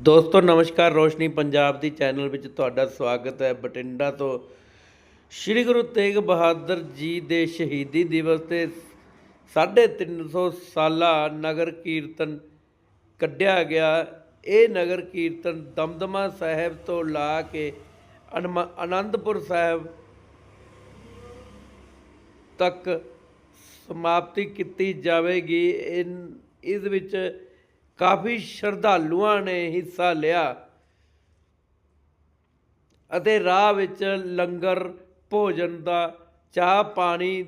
ਦੋਸਤੋ, ਨਮਸਕਾਰ। ਰੋਸ਼ਨੀ ਪੰਜਾਬ ਦੀ ਚੈਨਲ ਵਿੱਚ ਤੁਹਾਡਾ ਸਵਾਗਤ ਹੈ। ਬਠਿੰਡਾ ਤੋਂ ਸ੍ਰੀ ਗੁਰੂ ਤੇਗ ਬਹਾਦਰ ਜੀ ਦੇ ਸ਼ਹੀਦੀ ਦਿਵਸ ਤੇ 350 ਸਾਲਾ ਨਗਰ ਕੀਰਤਨ ਕੱਢਿਆ ਗਿਆ। ਇਹ ਨਗਰ ਕੀਰਤਨ ਦਮਦਮਾ ਸਾਹਿਬ ਤੋਂ ਲਾ ਕੇ ਅਨਮ- ਆਨੰਦਪੁਰ ਸਾਹਿਬ ਤੱਕ ਸਮਾਪਤੀ ਕੀਤੀ ਜਾਵੇਗੀ। ਇਨ- ਇਸ ਵਿੱਚ ਕਾਫੀ ਸ਼ਰਧਾਲੂਆਂ ਨੇ ਹਿੱਸਾ ਲਿਆ ਅਤੇ ਰਾਹ ਵਿੱਚ ਲੰਗਰ, ਭੋਜਨ ਦਾ ਚਾਹ, ਪਾਣੀ,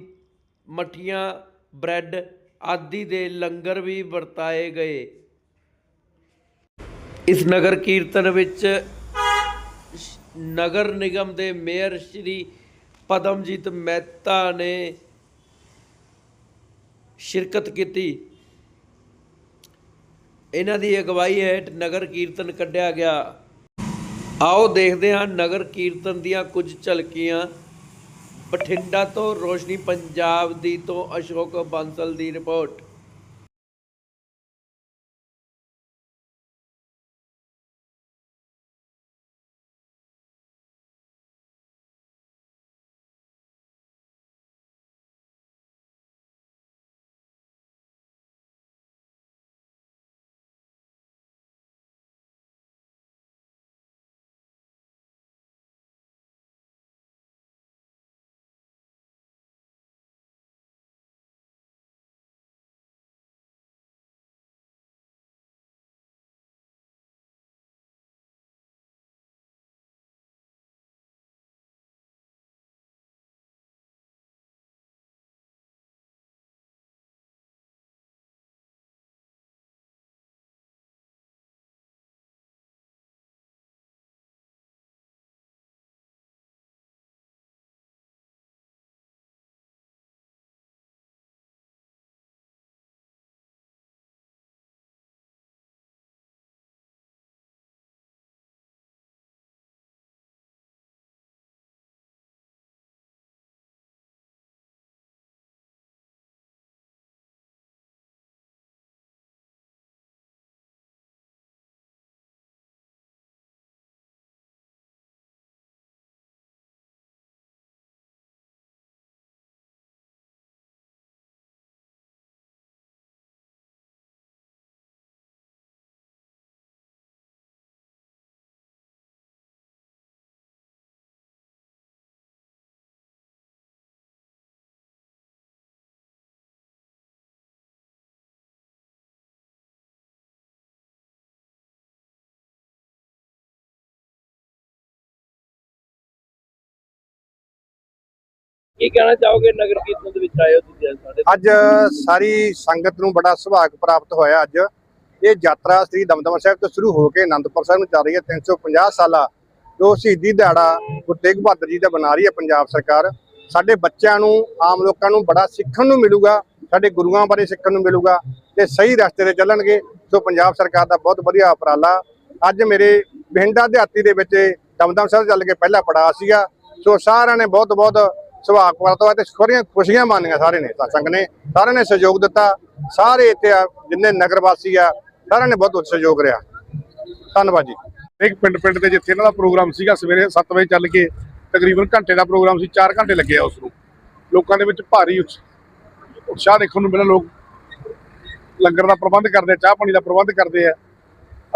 ਮਠੀਆਂ, ਬ੍ਰੈਡ ਆਦਿ ਦੇ ਲੰਗਰ ਵੀ ਵਰਤਾਏ ਗਏ। ਇਸ ਨਗਰ ਕੀਰਤਨ ਵਿੱਚ ਨਗਰ ਨਿਗਮ ਦੇ ਮੇਅਰ ਸ਼੍ਰੀ ਪਦਮਜੀਤ ਮਹਿਤਾ ਨੇ ਸ਼ਿਰਕਤ ਕੀਤੀ। ਇਹਨਾਂ ਦੀ ਅਗਵਾਈ ਹੇਠ ਨਗਰ ਕੀਰਤਨ ਕੱਢਿਆ ਗਿਆ। ਆਓ ਦੇਖਦੇ ਹਾਂ ਨਗਰ ਕੀਰਤਨ ਦੀਆਂ ਕੁਝ ਝਲਕੀਆਂ। ਬਠਿੰਡਾ ਤੋਂ ਰੋਸ਼ਨੀ ਪੰਜਾਬ ਦੀ ਤੋਂ ਅਸ਼ੋਕ ਬਾਂਸਲ ਦੀ ਰਿਪੋਰਟ। ਕੀ ਕਹਿਣਾ ਚਾਹੋਗੇ ਨਗਰ ਕੀਰਤਨ ਦੇ ਵਿੱਚ ਆਏ ਹੋ ਤੁਸੀਂ ਸਾਡੇ ਅੱਜ ਸਾਰੀ ਸੰਗਤ ਨੂੰ ਬੜਾ ਸੁਭਾਗ ਪ੍ਰਾਪਤ ਹੋਇਆ ਅੱਜ। ਇਹ ਯਾਤਰਾ ਸ੍ਰੀ ਦਮਦਮਾ ਸਾਹਿਬ ਤੋਂ ਸ਼ੁਰੂ ਹੋ ਕੇ ਅਨੰਦਪੁਰ ਸਾਹਿਬ ਨੂੰ ਚੱਲ ਰਹੀ ਹੈ 350 ਸਾਲਾ ਜੋ ਸ਼ਹੀਦੀ ਦਿਹਾੜਾ ਗੁਰੂ ਤੇਗ ਬਹਾਦਰ ਜੀ ਦਾ ਬਣਾ ਰਹੀ ਹੈ ਪੰਜਾਬ ਸਰਕਾਰ। ਸਾਡੇ ਬੱਚਿਆਂ ਨੂੰ, ਆਮ ਲੋਕਾਂ ਨੂੰ ਬੜਾ ਸਿੱਖਣ ਨੂੰ ਮਿਲੂਗਾ, ਸਾਡੇ ਗੁਰੂਆਂ ਬਾਰੇ ਸਿੱਖਣ ਨੂੰ ਮਿਲੂਗਾ ਤੇ ਸਹੀ ਰਸਤੇ ਤੇ ਚੱਲਣਗੇ, ਸੋ ਪੰਜਾਬ ਸਰਕਾਰ ਦਾ ਬਹੁਤ ਵਧੀਆ ਉਪਰਾਲਾ। ਅੱਜ ਮੇਰੇ ਬਿੰਡਾ ਦਿਹਾਤੀ ਦੇ ਵਿੱਚ ਦਮਦਮ ਸਾਹਿਬ ਚੱਲ ਕੇ ਪਹਿਲਾ ਪੜਾਅ ਸੀਗਾ, ਸੋ ਸਾਰਿਆਂ ਨੇ ਬਹੁਤ ਬਹੁਤ ਸੁਭਾਗ ਵਰਤੋਂ ਤੇ ਖੁਰੀਆਂ ਖੁਸ਼ੀਆਂ ਮਾਨੀਆਂ ਸਾਰੇ ਨੇ ਸੰਗ ਨੇ, ਸਾਰਿਆਂ ਨੇ ਸਹਿਯੋਗ ਦਿੱਤਾ। ਸਾਰੇ ਇੱਥੇ ਜਿੰਨੇ ਨਗਰ ਵਾਸੀ ਆ, ਸਾਰਿਆਂ ਨੇ ਬਹੁਤ ਸਹਿਯੋਗ ਰਿਹਾ। ਧੰਨਵਾਦ ਜੀ। ਇੱਕ ਪਿੰਡ ਪਿੰਡ ਤੇ ਜਿੱਥੇ ਇਹਨਾਂ ਦਾ ਪ੍ਰੋਗਰਾਮ ਸੀਗਾ, ਸਵੇਰੇ 7 ਵਜੇ ਚੱਲ ਕੇ ਤਕਰੀਬਨ ਘੰਟੇ ਦਾ ਪ੍ਰੋਗਰਾਮ ਸੀ 4 ਘੰਟੇ ਲੱਗੇ ਆ ਉਸ ਨੂੰ ਲੋਕਾਂ ਦੇ ਵਿੱਚ ਭਾਰੀ ਉਤਸ਼ਾਹ ਦੇਖਣ ਨੂੰ ਮਿਲਿਆ, ਲੋਕ ਲੰਗਰ ਦਾ ਪ੍ਰਬੰਧ ਕਰਦੇ ਆ, ਚਾਹ ਪਾਣੀ ਦਾ ਪ੍ਰਬੰਧ ਕਰਦੇ ਆ।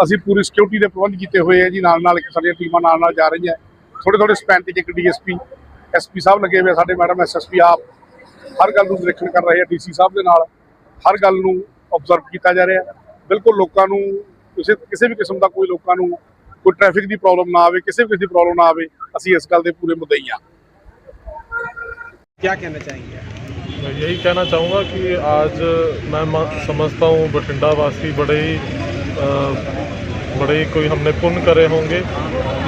ਅਸੀਂ ਪੂਰੀ ਸਿਕਿਉਰਿਟੀ ਦੇ ਪ੍ਰਬੰਧ ਕੀਤੇ ਹੋਏ ਆ ਜੀ, ਨਾਲ ਨਾਲ ਇੱਕ ਸਾਡੀਆਂ ਟੀਮਾਂ ਨਾਲ ਨਾਲ ਜਾ ਰਹੀਆਂ। ਥੋੜੇ ਥੋੜੇ ਸਪੈਨ ਤੇ ਇੱਕ ਡੀਐਸਪੀ ਐਸਪੀ ਸਾਹਿਬ ਲੱਗੇ ਹੋਏ ਆ ਸਾਡੇ ਮੈਡਮ ਐਸਐਸਪੀ ਆਪ ਹਰ ਗੱਲ ਨੂੰ ਨਿਰੀਖਣ ਕਰ ਰਹੇ ਆ ਡੀਸੀ ਸਾਹਿਬ ਦੇ ਨਾਲ ਹਰ ਗੱਲ ਨੂੰ ਆਬਜ਼ਰਵ ਕੀਤਾ ਜਾ ਰਿਹਾ ਬਿਲਕੁਲ ਲੋਕਾਂ ਨੂੰ ਕਿਸੇ ਕਿਸੇ ਵੀ ਕਿਸਮ ਦਾ ਕੋਈ ਲੋਕਾਂ ਨੂੰ ਕੋਈ ਟ੍ਰੈਫਿਕ ਦੀ ਪ੍ਰੋਬਲਮ ਨਾ ਆਵੇ ਕਿਸੇ ਵੀ ਕਿਸੇ ਦੀ ਪ੍ਰੋਬਲਮ ਨਾ ਆਵੇ ਅਸੀਂ ਇਸ ਗੱਲ ਦੇ ਪੂਰੇ ਮੁੱਦਈ ਹਾਂ क्या कहना चाहेंगे मैं यही कहना चाहूँगा कि आज मैं मा- समझता हूँ बठिंडा वासी बड़े ही अ, बड़े ही कोई हमने पुण्य करे होंगे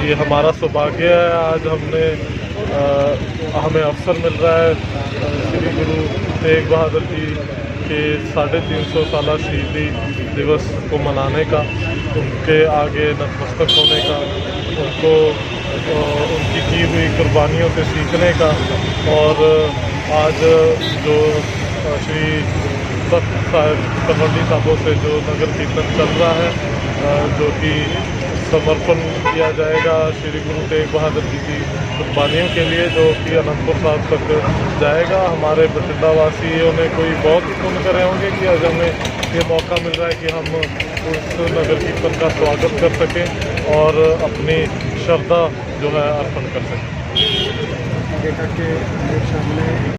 ये हमारा सौभाग्य है आज हमने अ, हमें अवसर मिल रहा है श्री गुरु तेग बहादुर जी के साढ़े तीन सौ साल शहीदी दिवस को मनाने का, उनके आगे नतमस्तक होने का, उनको उनकी की हुई कुर्बानियों से सीखने का और आज जो श्री दत्त साहब तलवंडी साहबों से जो नगर कीर्तन चल रहा है जो कि समर्पण किया जाएगा श्री गुरु तेग बहादुर जी की कुर्बानियों के लिए, जो कि अनंतपुर साहब तक जाएगा। हमारे बठिंडा वासियों ने कोई बहुत ही पुण्य करे होंगे कि आज हमें ये मौका मिल रहा है कि हम उस नगर कीर्तन का स्वागत कर सकें और अपनी श्रद्धा जो है अर्पण कर सकें। देखा कि सामने